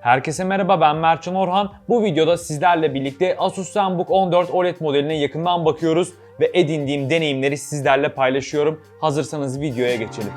Herkese merhaba ben Mertcan Orhan. Bu videoda sizlerle birlikte Asus ZenBook 14 OLED modeline yakından bakıyoruz ve edindiğim deneyimleri sizlerle paylaşıyorum. Hazırsanız videoya geçelim.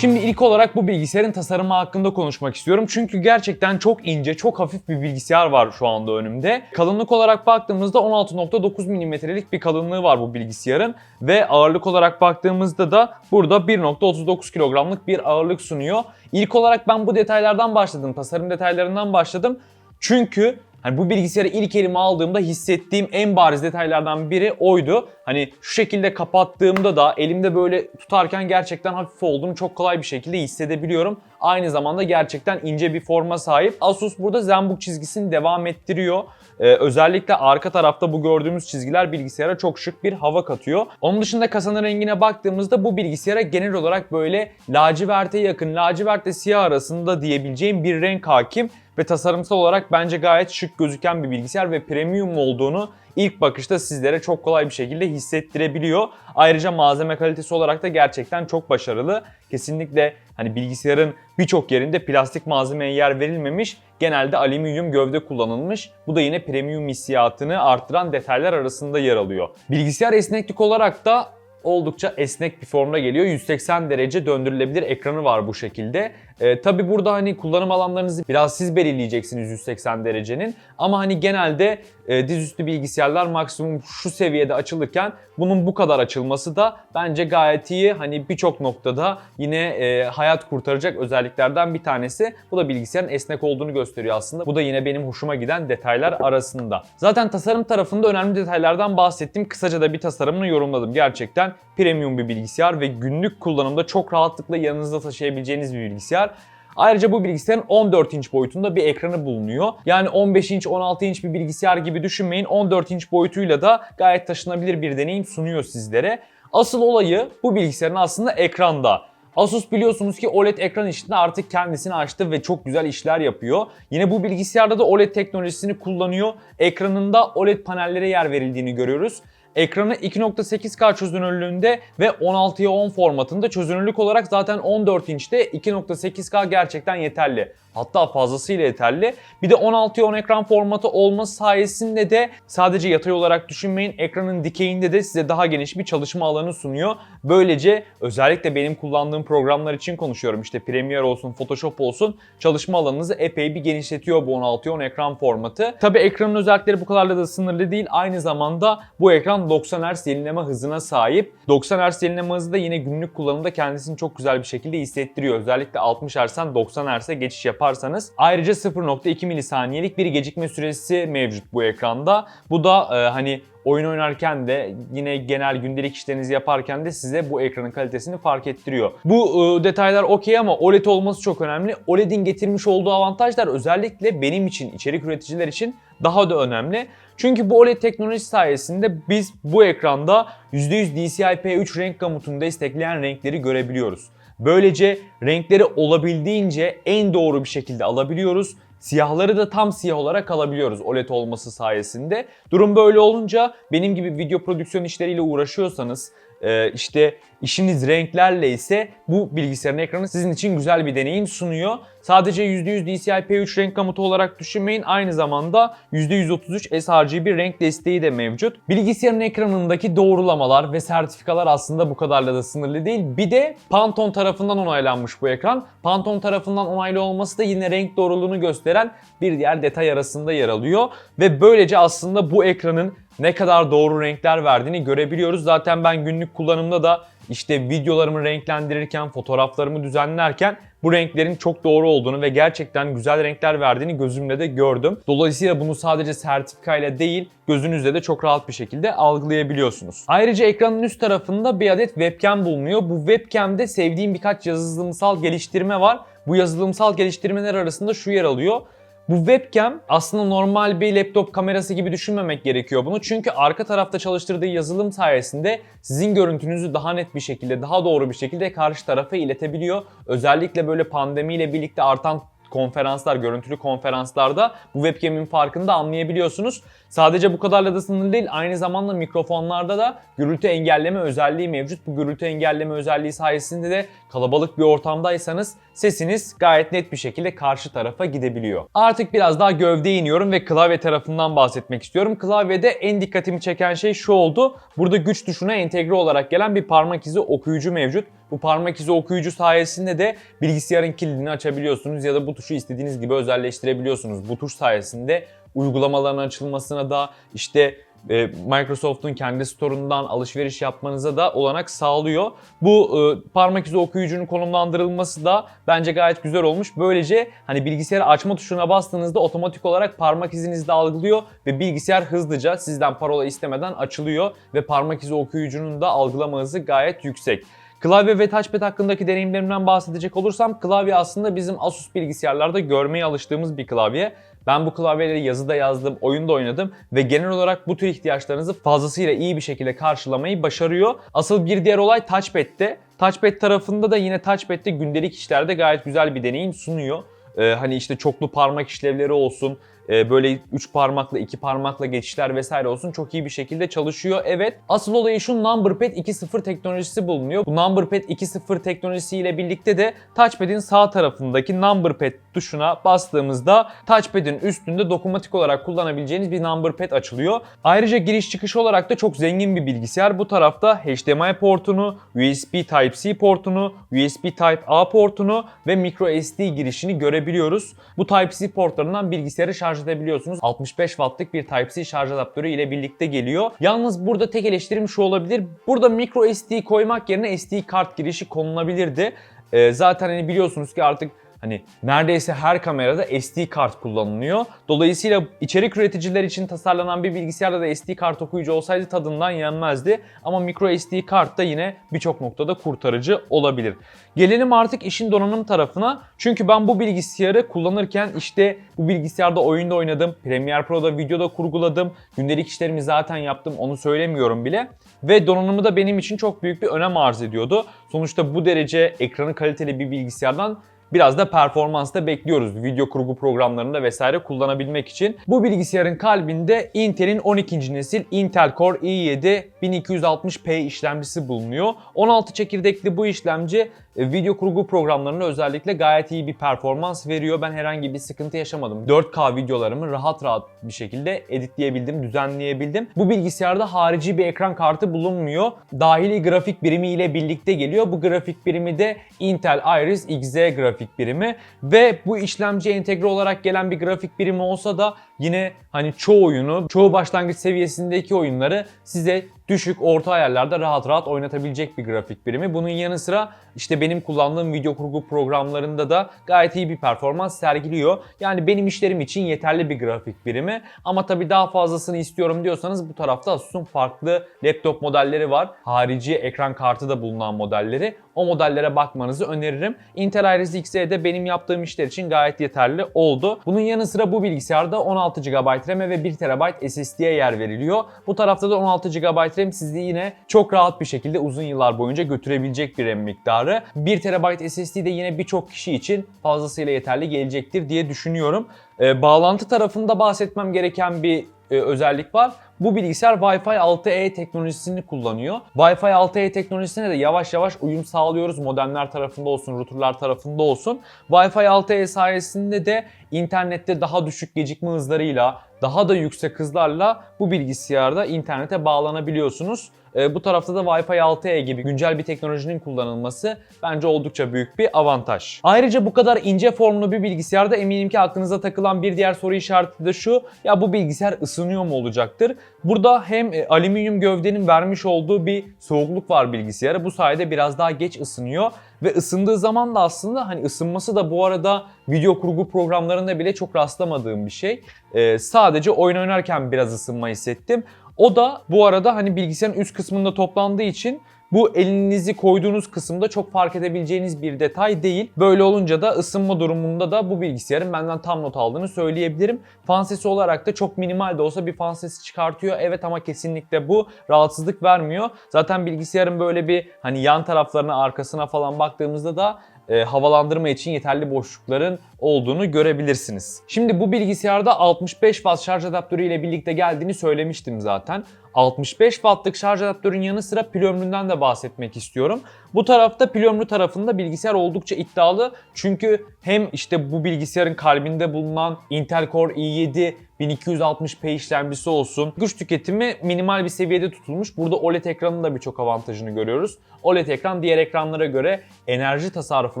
Şimdi ilk olarak bu bilgisayarın tasarımı hakkında konuşmak istiyorum. Çünkü gerçekten çok ince, çok hafif bir bilgisayar var şu anda önümde. Kalınlık olarak baktığımızda 16.9 mm'lik bir kalınlığı var bu bilgisayarın. Ve ağırlık olarak baktığımızda da burada 1.39 kilogramlık bir ağırlık sunuyor. İlk olarak ben bu detaylardan başladım, tasarım detaylarından başladım. Çünkü Hani bu bilgisayarı ilk elime aldığımda hissettiğim en bariz detaylardan biri oydu. Hani şu şekilde kapattığımda da elimde böyle tutarken gerçekten hafif olduğunu çok kolay bir şekilde hissedebiliyorum. Aynı zamanda gerçekten ince bir forma sahip. Asus burada ZenBook çizgisini devam ettiriyor. Ee, özellikle arka tarafta bu gördüğümüz çizgiler bilgisayara çok şık bir hava katıyor. Onun dışında kasanın rengine baktığımızda bu bilgisayara genel olarak böyle laciverte yakın, lacivertle siyah arasında diyebileceğim bir renk hakim ve tasarımsal olarak bence gayet şık gözüken bir bilgisayar ve premium olduğunu ilk bakışta sizlere çok kolay bir şekilde hissettirebiliyor. Ayrıca malzeme kalitesi olarak da gerçekten çok başarılı. Kesinlikle hani bilgisayarın birçok yerinde plastik malzemeye yer verilmemiş. Genelde alüminyum gövde kullanılmış. Bu da yine premium hissiyatını arttıran detaylar arasında yer alıyor. Bilgisayar esneklik olarak da oldukça esnek bir formda geliyor. 180 derece döndürülebilir ekranı var bu şekilde. Ee, Tabi burada hani kullanım alanlarınızı biraz siz belirleyeceksiniz 180 derecenin. Ama hani genelde e, dizüstü bilgisayarlar maksimum şu seviyede açılırken bunun bu kadar açılması da bence gayet iyi. Hani birçok noktada yine e, hayat kurtaracak özelliklerden bir tanesi. Bu da bilgisayarın esnek olduğunu gösteriyor aslında. Bu da yine benim hoşuma giden detaylar arasında. Zaten tasarım tarafında önemli detaylardan bahsettim. Kısaca da bir tasarımını yorumladım. Gerçekten premium bir bilgisayar ve günlük kullanımda çok rahatlıkla yanınızda taşıyabileceğiniz bir bilgisayar. Ayrıca bu bilgisayarın 14 inç boyutunda bir ekranı bulunuyor. Yani 15 inç, 16 inç bir bilgisayar gibi düşünmeyin. 14 inç boyutuyla da gayet taşınabilir bir deneyim sunuyor sizlere. Asıl olayı bu bilgisayarın aslında ekranda. Asus biliyorsunuz ki OLED ekran işinde artık kendisini açtı ve çok güzel işler yapıyor. Yine bu bilgisayarda da OLED teknolojisini kullanıyor. Ekranında OLED panellere yer verildiğini görüyoruz. Ekranı 2.8K çözünürlüğünde ve 16'ya 10 formatında çözünürlük olarak zaten 14 inçte 2.8K gerçekten yeterli. Hatta fazlasıyla yeterli. Bir de 16'ya 10 ekran formatı olması sayesinde de sadece yatay olarak düşünmeyin ekranın dikeyinde de size daha geniş bir çalışma alanı sunuyor. Böylece özellikle benim kullandığım programlar için konuşuyorum. İşte Premiere olsun, Photoshop olsun çalışma alanınızı epey bir genişletiyor bu 16'ya 10 ekran formatı. Tabi ekranın özellikleri bu kadarla da sınırlı değil. Aynı zamanda bu ekran 90 Hz yenileme hızına sahip. 90 Hz yenileme hızı da yine günlük kullanımda kendisini çok güzel bir şekilde hissettiriyor. Özellikle 60 Hz'den 90 Hz'e geçiş yaparsanız. Ayrıca 0.2 milisaniyelik bir gecikme süresi mevcut bu ekranda. Bu da e, hani oyun oynarken de yine genel gündelik işlerinizi yaparken de size bu ekranın kalitesini fark ettiriyor. Bu e, detaylar okey ama OLED olması çok önemli. OLED'in getirmiş olduğu avantajlar özellikle benim için, içerik üreticiler için daha da önemli. Çünkü bu OLED teknolojisi sayesinde biz bu ekranda %100 DCI-P3 renk gamutunu destekleyen renkleri görebiliyoruz. Böylece renkleri olabildiğince en doğru bir şekilde alabiliyoruz. Siyahları da tam siyah olarak alabiliyoruz OLED olması sayesinde. Durum böyle olunca benim gibi video prodüksiyon işleriyle uğraşıyorsanız e, işte işiniz renklerle ise bu bilgisayarın ekranı sizin için güzel bir deneyim sunuyor. Sadece %100 DCI-P3 renk gamutu olarak düşünmeyin. Aynı zamanda %133 sRGB renk desteği de mevcut. Bilgisayarın ekranındaki doğrulamalar ve sertifikalar aslında bu kadarla da sınırlı değil. Bir de Pantone tarafından onaylanmış bu ekran. Pantone tarafından onaylı olması da yine renk doğruluğunu gösteren bir diğer detay arasında yer alıyor. Ve böylece aslında bu ekranın ne kadar doğru renkler verdiğini görebiliyoruz. Zaten ben günlük kullanımda da işte videolarımı renklendirirken, fotoğraflarımı düzenlerken bu renklerin çok doğru olduğunu ve gerçekten güzel renkler verdiğini gözümle de gördüm. Dolayısıyla bunu sadece sertifikayla değil, gözünüzle de çok rahat bir şekilde algılayabiliyorsunuz. Ayrıca ekranın üst tarafında bir adet webcam bulunuyor. Bu webcam'de sevdiğim birkaç yazılımsal geliştirme var. Bu yazılımsal geliştirmeler arasında şu yer alıyor. Bu webcam aslında normal bir laptop kamerası gibi düşünmemek gerekiyor bunu. Çünkü arka tarafta çalıştırdığı yazılım sayesinde sizin görüntünüzü daha net bir şekilde, daha doğru bir şekilde karşı tarafa iletebiliyor. Özellikle böyle pandemiyle birlikte artan konferanslar, görüntülü konferanslarda bu webcam'in farkını da anlayabiliyorsunuz. Sadece bu kadarla da sınırlı değil, aynı zamanda mikrofonlarda da gürültü engelleme özelliği mevcut. Bu gürültü engelleme özelliği sayesinde de kalabalık bir ortamdaysanız sesiniz gayet net bir şekilde karşı tarafa gidebiliyor. Artık biraz daha gövdeye iniyorum ve klavye tarafından bahsetmek istiyorum. Klavyede en dikkatimi çeken şey şu oldu. Burada güç tuşuna entegre olarak gelen bir parmak izi okuyucu mevcut. Bu parmak izi okuyucu sayesinde de bilgisayarın kilidini açabiliyorsunuz ya da bu tuşu istediğiniz gibi özelleştirebiliyorsunuz. Bu tuş sayesinde uygulamaların açılmasına da işte e, Microsoft'un kendi store'undan alışveriş yapmanıza da olanak sağlıyor. Bu e, parmak izi okuyucunun konumlandırılması da bence gayet güzel olmuş. Böylece hani bilgisayarı açma tuşuna bastığınızda otomatik olarak parmak izinizi de algılıyor ve bilgisayar hızlıca sizden parola istemeden açılıyor ve parmak izi okuyucunun da algılama hızı gayet yüksek. Klavye ve touchpad hakkındaki deneyimlerimden bahsedecek olursam klavye aslında bizim Asus bilgisayarlarda görmeye alıştığımız bir klavye. Ben bu klavyeleri yazıda yazdım, oyunda oynadım ve genel olarak bu tür ihtiyaçlarınızı fazlasıyla iyi bir şekilde karşılamayı başarıyor. Asıl bir diğer olay touchpad'te. Touchpad tarafında da yine touchpad'te gündelik işlerde gayet güzel bir deneyim sunuyor. Ee, hani işte çoklu parmak işlevleri olsun, e, böyle 3 parmakla 2 parmakla geçişler vesaire olsun çok iyi bir şekilde çalışıyor. Evet asıl olayı şu Numberpad 2.0 teknolojisi bulunuyor. Bu Numberpad 2.0 teknolojisiyle birlikte de touchpad'in sağ tarafındaki Numberpad tuşuna bastığımızda touchpad'in üstünde dokunmatik olarak kullanabileceğiniz bir Numberpad açılıyor. Ayrıca giriş çıkış olarak da çok zengin bir bilgisayar. Bu tarafta HDMI portunu, USB Type-C portunu, USB Type-A portunu ve microSD girişini görebiliyoruz. Bu Type-C portlarından bilgisayarı şarj edebiliyorsunuz. 65 wattlık bir Type-C şarj adaptörü ile birlikte geliyor. Yalnız burada tek eleştirim şu olabilir. Burada microSD koymak yerine SD kart girişi konulabilirdi. Ee, zaten hani biliyorsunuz ki artık Hani neredeyse her kamerada SD kart kullanılıyor. Dolayısıyla içerik üreticiler için tasarlanan bir bilgisayarda da SD kart okuyucu olsaydı tadından yenmezdi. Ama micro SD kart da yine birçok noktada kurtarıcı olabilir. Gelelim artık işin donanım tarafına. Çünkü ben bu bilgisayarı kullanırken işte bu bilgisayarda oyunda oynadım. Premiere Pro'da videoda kurguladım. Gündelik işlerimi zaten yaptım onu söylemiyorum bile. Ve donanımı da benim için çok büyük bir önem arz ediyordu. Sonuçta bu derece ekranı kaliteli bir bilgisayardan biraz da performans da bekliyoruz video kurgu programlarında vesaire kullanabilmek için. Bu bilgisayarın kalbinde Intel'in 12. nesil Intel Core i7 1260p işlemcisi bulunuyor. 16 çekirdekli bu işlemci e, video kurgu programlarında özellikle gayet iyi bir performans veriyor. Ben herhangi bir sıkıntı yaşamadım. 4K videolarımı rahat rahat bir şekilde editleyebildim, düzenleyebildim. Bu bilgisayarda harici bir ekran kartı bulunmuyor. Dahili grafik birimi ile birlikte geliyor. Bu grafik birimi de Intel Iris Xe grafik birimi ve bu işlemciye entegre olarak gelen bir grafik birimi olsa da yine hani çoğu oyunu, çoğu başlangıç seviyesindeki oyunları size düşük orta ayarlarda rahat rahat oynatabilecek bir grafik birimi. Bunun yanı sıra işte benim kullandığım video kurgu programlarında da gayet iyi bir performans sergiliyor. Yani benim işlerim için yeterli bir grafik birimi. Ama tabii daha fazlasını istiyorum diyorsanız bu tarafta Asus'un farklı laptop modelleri var. Harici ekran kartı da bulunan modelleri. O modellere bakmanızı öneririm. Intel Iris Xe'de benim yaptığım işler için gayet yeterli oldu. Bunun yanı sıra bu bilgisayarda 16 GB RAM ve 1 TB SSD'ye yer veriliyor. Bu tarafta da 16 GB RAM sizi yine çok rahat bir şekilde uzun yıllar boyunca götürebilecek bir RAM miktarı. 1 TB SSD de yine birçok kişi için fazlasıyla yeterli gelecektir diye düşünüyorum. Ee, bağlantı tarafında bahsetmem gereken bir e, özellik var. Bu bilgisayar Wi-Fi 6E teknolojisini kullanıyor. Wi-Fi 6E teknolojisine de yavaş yavaş uyum sağlıyoruz. Modemler tarafında olsun, routerlar tarafında olsun. Wi-Fi 6E sayesinde de internette daha düşük gecikme hızlarıyla, daha da yüksek hızlarla bu bilgisayarda internete bağlanabiliyorsunuz. E, bu tarafta da Wi-Fi 6E gibi güncel bir teknolojinin kullanılması bence oldukça büyük bir avantaj. Ayrıca bu kadar ince formlu bir bilgisayarda eminim ki aklınıza takılan bir diğer soru işareti de şu. Ya bu bilgisayar ısınıyor mu olacaktır? Burada hem e, alüminyum gövdenin vermiş olduğu bir soğukluk var bilgisayara. Bu sayede biraz daha geç ısınıyor ve ısındığı zaman da aslında hani ısınması da bu arada video kurgu programlarında bile çok rastlamadığım bir şey. Ee, sadece oyun oynarken biraz ısınma hissettim. O da bu arada hani bilgisayarın üst kısmında toplandığı için bu elinizi koyduğunuz kısımda çok fark edebileceğiniz bir detay değil. Böyle olunca da ısınma durumunda da bu bilgisayarın benden tam not aldığını söyleyebilirim. Fan sesi olarak da çok minimal de olsa bir fan sesi çıkartıyor. Evet ama kesinlikle bu rahatsızlık vermiyor. Zaten bilgisayarın böyle bir hani yan taraflarına arkasına falan baktığımızda da e, havalandırma için yeterli boşlukların olduğunu görebilirsiniz. Şimdi bu bilgisayarda 65 Watt şarj adaptörü ile birlikte geldiğini söylemiştim zaten. 65 Watt'lık şarj adaptörün yanı sıra pil ömründen de bahsetmek istiyorum. Bu tarafta pil ömrü tarafında bilgisayar oldukça iddialı. Çünkü hem işte bu bilgisayarın kalbinde bulunan Intel Core i7 1260p işlemcisi olsun. Güç tüketimi minimal bir seviyede tutulmuş. Burada OLED ekranın da birçok avantajını görüyoruz. OLED ekran diğer ekranlara göre enerji tasarrufu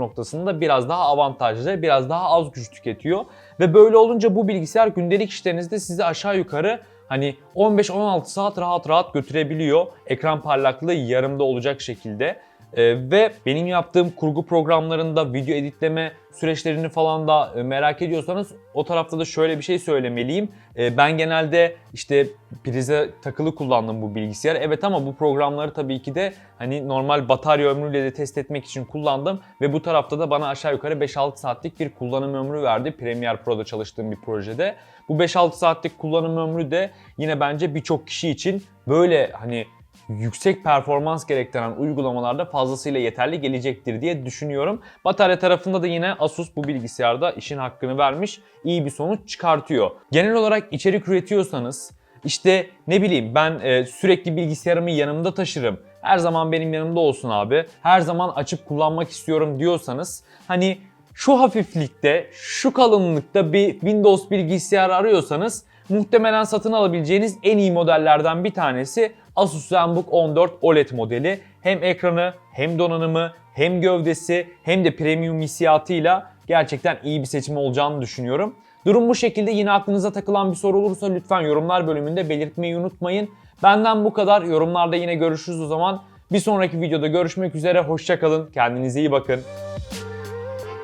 noktasında biraz daha avantajlı, biraz daha az güç tüketiyor. Ve böyle olunca bu bilgisayar gündelik işlerinizde sizi aşağı yukarı hani 15-16 saat rahat rahat götürebiliyor. Ekran parlaklığı yarımda olacak şekilde. Ee, ve benim yaptığım kurgu programlarında video editleme süreçlerini falan da e, merak ediyorsanız o tarafta da şöyle bir şey söylemeliyim. Ee, ben genelde işte prize takılı kullandım bu bilgisayarı. Evet ama bu programları tabii ki de hani normal batarya ömrüyle de test etmek için kullandım ve bu tarafta da bana aşağı yukarı 5-6 saatlik bir kullanım ömrü verdi Premiere Pro'da çalıştığım bir projede. Bu 5-6 saatlik kullanım ömrü de yine bence birçok kişi için böyle hani yüksek performans gerektiren uygulamalarda fazlasıyla yeterli gelecektir diye düşünüyorum. Batarya tarafında da yine Asus bu bilgisayarda işin hakkını vermiş, iyi bir sonuç çıkartıyor. Genel olarak içerik üretiyorsanız işte ne bileyim ben e, sürekli bilgisayarımı yanımda taşırım. Her zaman benim yanımda olsun abi. Her zaman açıp kullanmak istiyorum diyorsanız hani şu hafiflikte, şu kalınlıkta bir Windows bilgisayar arıyorsanız muhtemelen satın alabileceğiniz en iyi modellerden bir tanesi Asus ZenBook 14 OLED modeli. Hem ekranı, hem donanımı, hem gövdesi, hem de premium hissiyatıyla gerçekten iyi bir seçim olacağını düşünüyorum. Durum bu şekilde yine aklınıza takılan bir soru olursa lütfen yorumlar bölümünde belirtmeyi unutmayın. Benden bu kadar. Yorumlarda yine görüşürüz o zaman. Bir sonraki videoda görüşmek üzere. Hoşçakalın. Kendinize iyi bakın.